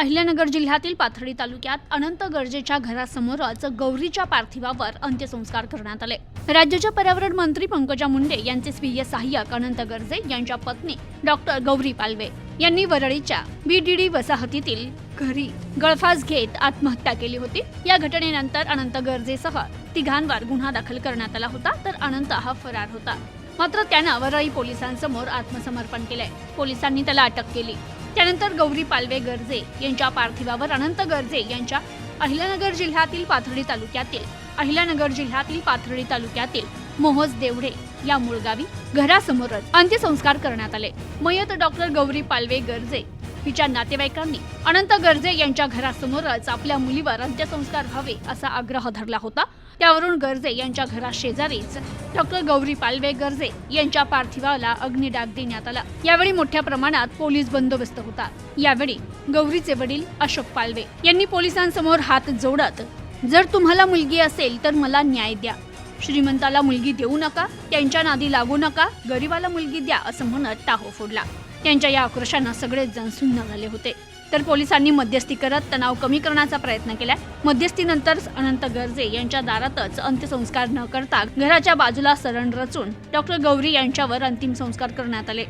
अहिल्यानगर जिल्ह्यातील पाथर्डी तालुक्यात अनंत गरजेच्या घरासमोरच गौरीच्या पार्थिवावर अंत्यसंस्कार करण्यात आले. राज्याच्या पर्यावरण मंत्री पंकजा मुंडे यांचे स्वीय सहाय्यक अनंत गर्जे यांच्या पत्नी डॉक्टर गौरी पालवे यांनी वरळीच्या बीडीडी वसाहतीतील घरी गळफास घेत आत्महत्या केली होती. या घटनेनंतर अनंत गर्जेसह तिघांवर गुन्हा दाखल करण्यात आला होता तर अनंत हा फरार होता. मात्र त्यानं वरळी पोलिसांसमोर आत्मसमर्पण केलंय. पोलिसांनी त्याला अटक केली. त्यानंतर गौरी पालवे गर्जे यांच्या पार्थिवावर अनंत गर्जे यांच्या अहिल्यानगर जिल्ह्यातील पाथर्डी तालुक्यातील अहिल्यानगर जिल्ह्यातील पाथर्डी तालुक्यातील मोहज देवडे या मूळगावी घरासमोरच अंत्यसंस्कार करण्यात आले. मयत डॉक्टर गौरी पालवे गर्जे हिच्या नातेवाईकांनी. अनंत गर्जे यांच्या घरासमोरच आपल्या मुलीवर अंत्यसंस्कार व्हावे असा आग्रह धरला होता. त्यावरून गर्जे यांच्या घरा शेजारीच डॉक्टर गौरी पालवे गर्जे यांच्या पार्थिवाला अग्निडाग देण्यात आला. यावेळी मोठ्या प्रमाणात पोलीस बंदोबस्त होता. यावेळी गौरीचे वडील अशोक पालवे यांनी पोलिसांसमोर हात जोडत जर तुम्हाला मुलगी असेल तर मला न्याय द्या. श्रीमंताला मुलगी देऊ नका त्यांच्या नादी लागू नका गरीबाला मुलगी द्या असं म्हणत टाहो फोडला. त्यांच्या या आक्रोशानं सगळेच जण सुन्न झाले होते. तर पोलिसांनी मध्यस्थी करत तणाव कमी करण्याचा प्रयत्न केला. मध्यस्थीनंतर अनंत गर्जे यांच्या दारातच अंत्यसंस्कार न करता घराच्या बाजूला सरण रचून डॉक्टर गौरी यांच्यावर अंतिम संस्कार करण्यात आले.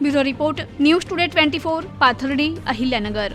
Bureau report news today twenty four Pathardi Ahilyanagar.